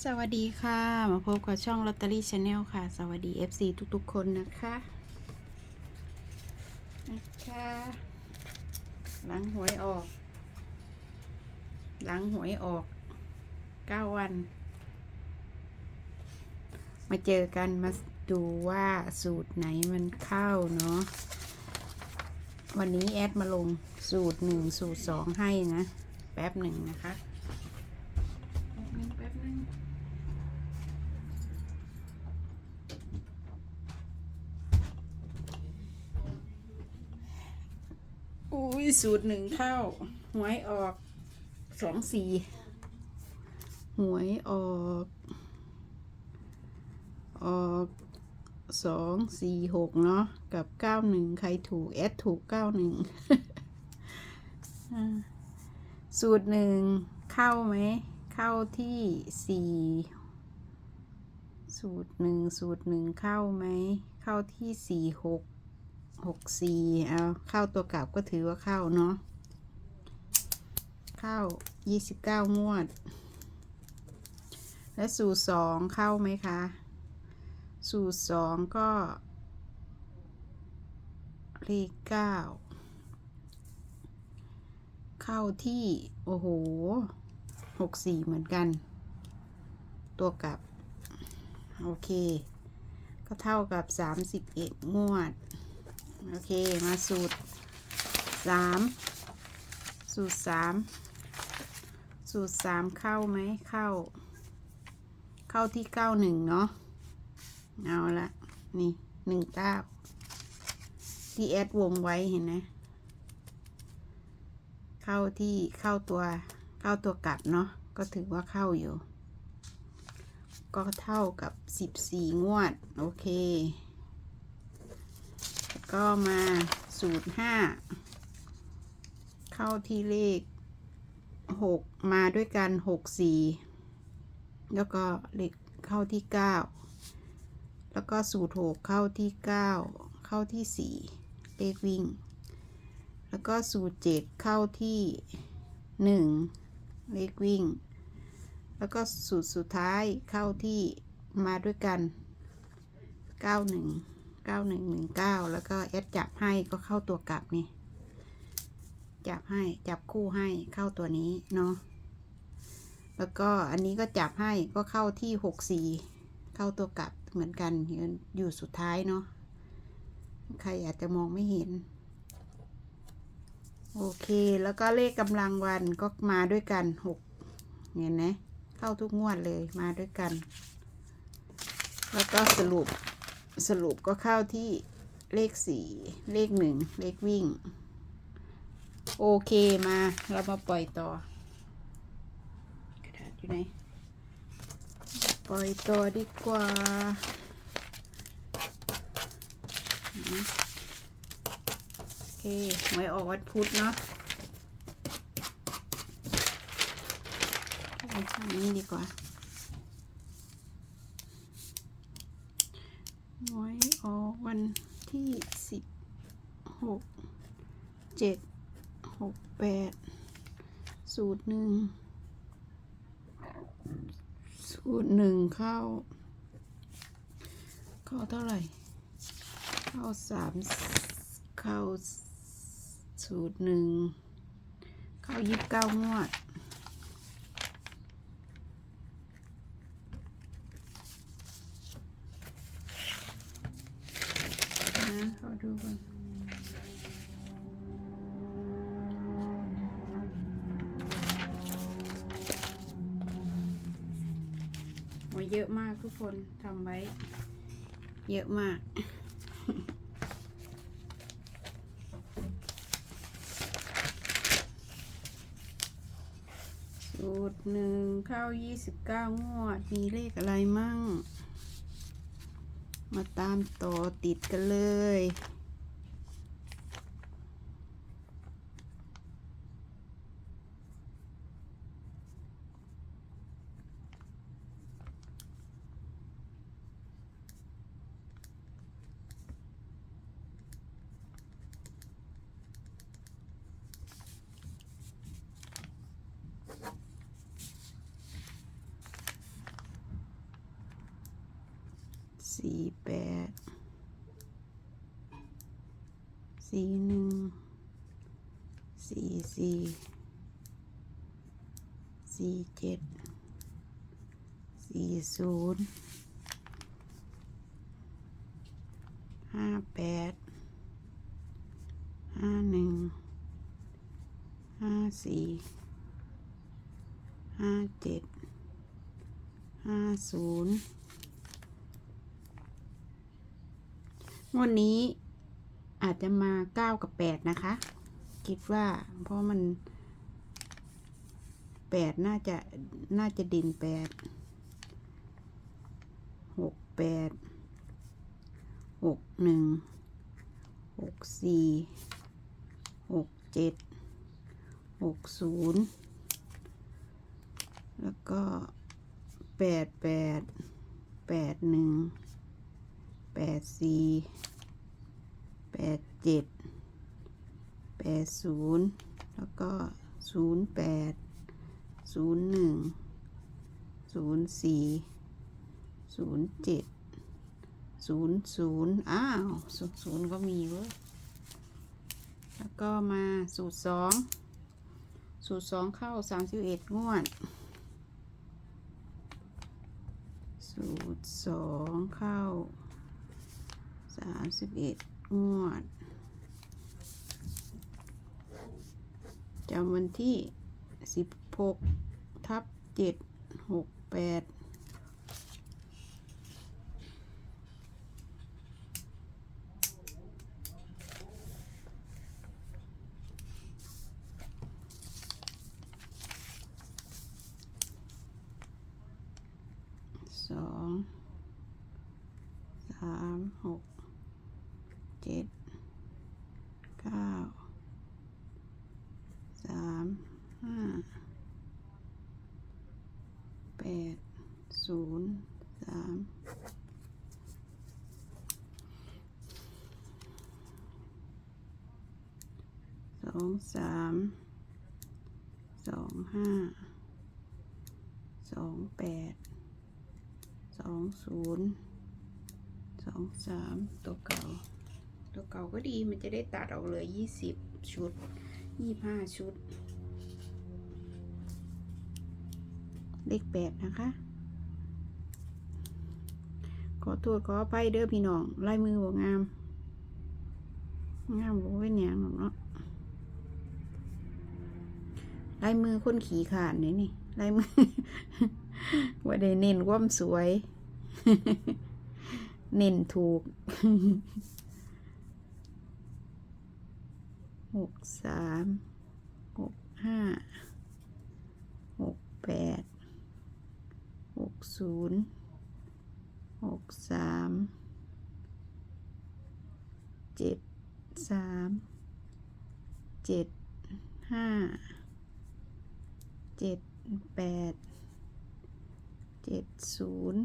สวัสดีค่ะ มาพบกับช่องลอตเตอรี่ชาแนลค่ะ สวัสดี FC ทุกๆ คนนะคะนะคะหลังหวยออก หลังหวยออก9วัน มาเจอกันมาดูว่าสูตรไหนมันเข้าเนาะวันนี้แอดมาลงสูตรหนึ่งสูตรสองให้นะ แป๊บหนึ่งนะคะ แป๊บหนึงแป๊บหนึง อุ้ยสูตรหนึ่งเข้าหวยออกสองสี่หวยออก ออกสองสี่หกเนาะกับเก้าหนึ่งใครถูกแอดถูกเก้าหนึ่งสูตรหนึ่งเข้าไหม เข้าที่สี่สูตรหนึ่งสูตรหนึ่งเข้าไหม เข้าที่สี่หก หกสี่เอาเข้าตัวกลับก็ถือว่าเข้าเนาะเข้ายี่สิบเก้างวด และสูตรสองเข้าไหมคะ สูตรสองก็เลขเก้าเข้าที่โอ้โหหกสี่เหมือนกัน ตัวกลับ โอเค ก็เท่ากับสามสิบเอ็ดงวด โอเค มาสูตรสามสูตรสามสูตรสามเข้าไหมเข้า เข้าที่เก้าหนึ่งเนาะเอาละนี่หนึ่งเก้าที่แอดวงไว้เห็นไหมเข้าที่เข้าตัวเข้าตัวกลับเนาะก็ถือว่าเข้าอยู่ ก็เท่ากับสิบสี่งวด โอเค ก็มาสูตรห้าเข้าที่เลขหกมาด้วยกันหกสี่แล้วก็เลขเข้าที่เก้าแล้วก็สูตรหกเข้าที่เก้าเข้าที่สี่เลขวิ่ง แล้วก็สูตรเจ็ดเข้าที่หนึ่งเลขวิ่ง แล้วก็สูตรสุดท้ายเข้าที่มาด้วยกันเก้าหนึ่ง เก้าหนึ่งหนึ่งเก้าแล้วก็แอดจับให้ก็เข้าตัวกลับนี่ จับให้จับคู่ให้เข้าตัวนี้เนาะ แล้วก็อันนี้ก็จับให้ก็เข้าที่หกสี่เข้าตัวกลับเหมือนกันอยู่อยู่สุดท้ายเนาะ ใครอาจจะมองไม่เห็น โอเค แล้วก็เลขกำลังวันก็มาด้วยกันหกเห็นไหมเข้าทุกงวดเลยมาด้วยกัน แล้วก็สรุป สรุปก็เข้าที่เลขสี่เลขหนึ่งเลขวิ่ง โอเคมาเรามาปล่อยต่อกระดาษอยู่ไหนปล่อยต่อดีกว่าโอเคหวยออกวันพุธเนาะเอาทางนี้ดีกว่า หวยออกวันที่สิบหกเจ็ดหกแปดสูตรหนึ่งสูตรหนึ่งเข้า เข้าเท่าไหร่ เข้าสามเข้าสูตรหนึ่งเข้ายี่สิบเก้างวด นะขอดูก่อนโอ้เยอะมากทุกคนทำไว้ เยอะมาก สูตรหนึ่งเข้ายี่สิบเก้างวด มีเลขอะไรมั่ง มาตามต่อติดกันเลย สี่แปดสี่หนึ่งสี่สี่สี่เจ็ดสี่ศูนย์ห้าแปดห้าหนึ่งห้าสี่ห้าเจ็ดห้าศูนย์ งวดนี้อาจจะมาเก้ากับแปดนะคะ คิดว่าเพราะมันแปดน่าจะน่าจะดินแปดหกแปดหกหนึ่งหกสี่หกเจ็ดหกศูนย์แล้วก็แปดแปดแปดหนึ่ง แปดสี่แปดเจ็ดแปดศูนย์แล้วก็ศูนย์แปดศูนย์หนึ่งศูนย์สี่ศูนย์เจ็ดศูนย์ศูนย์อ้าวศูนย์ศูนย์ก็มีเว้ยแล้วก็มาสูตรสองสูตรสองเข้าสามสิบเอ็ดงวด สูตรสองเข้า สามสิบเอ็ดงวดจำวันที่สิบหกทับเจ็ดหกแปดสองสามหกเจ็ดเก้าสามห้าแปดศูนย์สามส องสามสองห้าสองแปดสองศูนย์สองสามตัวเก่า ตัวเก่าก็ดีมันจะได้ตัดออกเลยยี่สิบชุดยี่ห้าชุด เลขแปดนะคะ ขอโทษขออภัยเด้อพี่น้องลายมือบ่งาม งามบ่เป็นหยังหรอกเนาะ ลายมือคนขี่ขาดนี่นี่ลายมือว่าได้เน้นความสวย เน้นถูกหกสามหกห้าหกแปดหกศูนย์หกสามเจ็ดสามเจ็ดห้า เจ็ดแปดเจ็ดศูนย์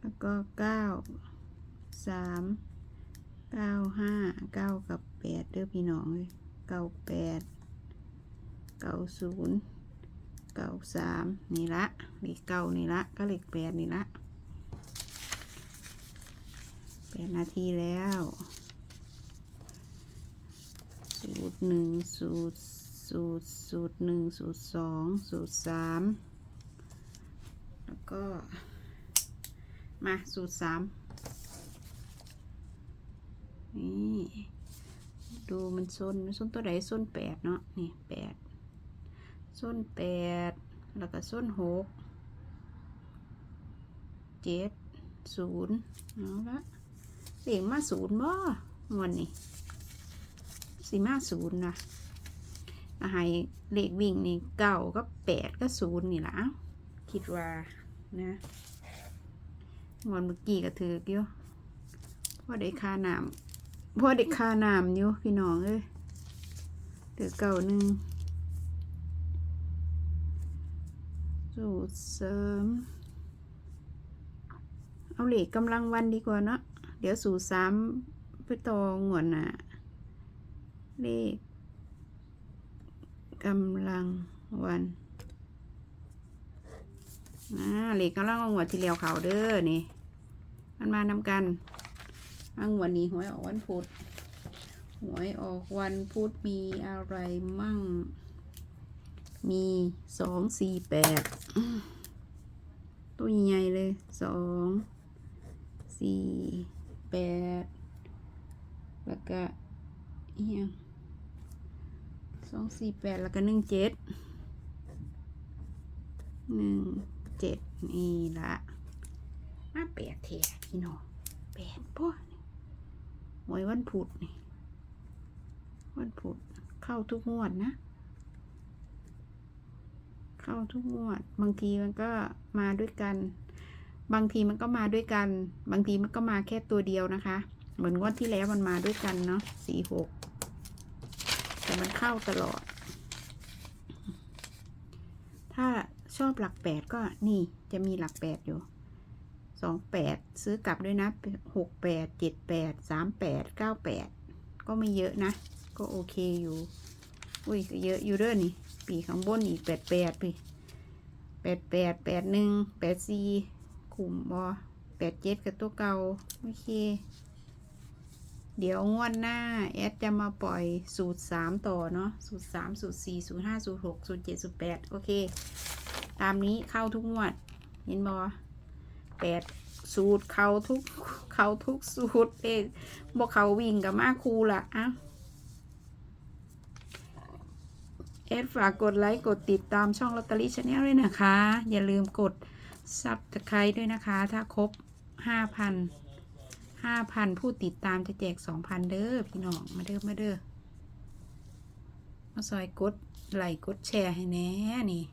แล้วก็เก้าสามเก้าห้าเก้ากับแปดเด้อพี่น้องเลยเก้าแปดเก้าศูนย์เก้าสามนี่ละเลขเก้านี่ละก็เลขแปดนี่ละแปดนาทีแล้ว ตรหนึ่งสูตรสูตรสูตรหนึ่งสูตรสองสูตรสามแล้วก็ มาสูตรสามนี่ดูมันส้นมันส้นตัวไหนส้นแปดเนาะนี่แปดส้นแปดแล้วก็ส้นหกเจ็ดศูนย์เอาละเสียงมาศูนย์บ่วันนี้ สีมาศูนย์นะอาหายเลขวิ่งนี่เก้าก็แปดก็ศูนย์นี่ละคิดว่านะงอนเมื่อกี้ก็ถือกอยู่พ่อได้ค่าน้ำพ่อได้ค่าน้ำอยู่พี่น้องเอ้ยถือเก่าหนึ่งสูตรเสริม เอาเหล็กกำลังวันดีกว่าเนาะเดี๋ยวสูตรสามไปต่องวดน่ะ เลขกำลังวันอ่าเหล็กกำลังเอาหัวดที่เลียวเขาเด้อนี่ มันมานำกันอังวันนี้หวยออกวันพุธหวยออกวันพุธมีอะไรมั่ง มีสองสี่แปดตัวใหญ่เลยสองสี่แปดแล้วก็อีย่าง สองสี่แปดแล้วก็หนึ่งเจ็ดหนึ่งเจ็ดนี่ละมาแปดเทียพี่น้องแปดพ่อหวยวันพุธนี่วันพุธเข้าทุกงวดนะ เข้าทุกงวด บางทีมันก็มาด้วยกัน บางทีมันก็มาด้วยกัน บางทีมันก็มาแค่ตัวเดียวนะคะ เหมือนงวดที่แล้วมันมาด้วยกันเนาะสี่หก แต่มันเข้าตลอด ถ้าชอบหลักแปดก็นี่จะมีหลักแปดอยู่สองแปดซื้อกลับด้วยนะหกแปดเจ็ดแปดสามแปดเก้าแปดก็ไม่เยอะนะ ก็โอเคอยู่ อุ้ยก็เยอะอยู่เด้อนี่ ปีข้างบนอีกแปดแปดปีแปดแปดแปดหนึ่งแปดสี่กลุ่มบอแปดเจ็ดกับตัวเก่า โอเค เดี๋ยวงวดหน้าแอดจะมาปล่อยสูตรสามต่อเนาะสูตรสามสูตรสี่สูตรห้าสูตรหกสูตรเจ็ดสูตรแปดโอเค ตามนี้เข้าทุกงวด เห็นบอแปดสูตรเข้าทุกเข้าทุกสูตรเองบอกเขาวิ่งกับมาคูละอะแอดฝากกดไลค์ กดติดตามช่องลอตเตอรี่ชาแนลด้วยนะคะ อย่าลืมกดซับสไครต์ด้วยนะคะ ถ้าครบ 5,000 5,000ผู้ติดตามจะแจก2,000เด้อพี่น้อง มาเด้อมาเด้อมาซอยกดไลค์กดแชร์ให้แน่นี่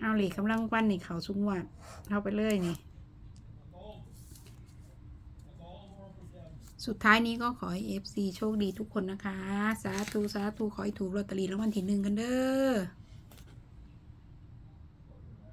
เอาหลีกำลังวันนี่เขาสุงวัดเข้าไปเลยนี่ สุดท้ายนี้ก็ขอให้ FC โชคดีทุกคนนะคะ สาธุสาธุขอให้ถูกลอตเตอรี่รางวัลที่หนึ่งกันเด้อ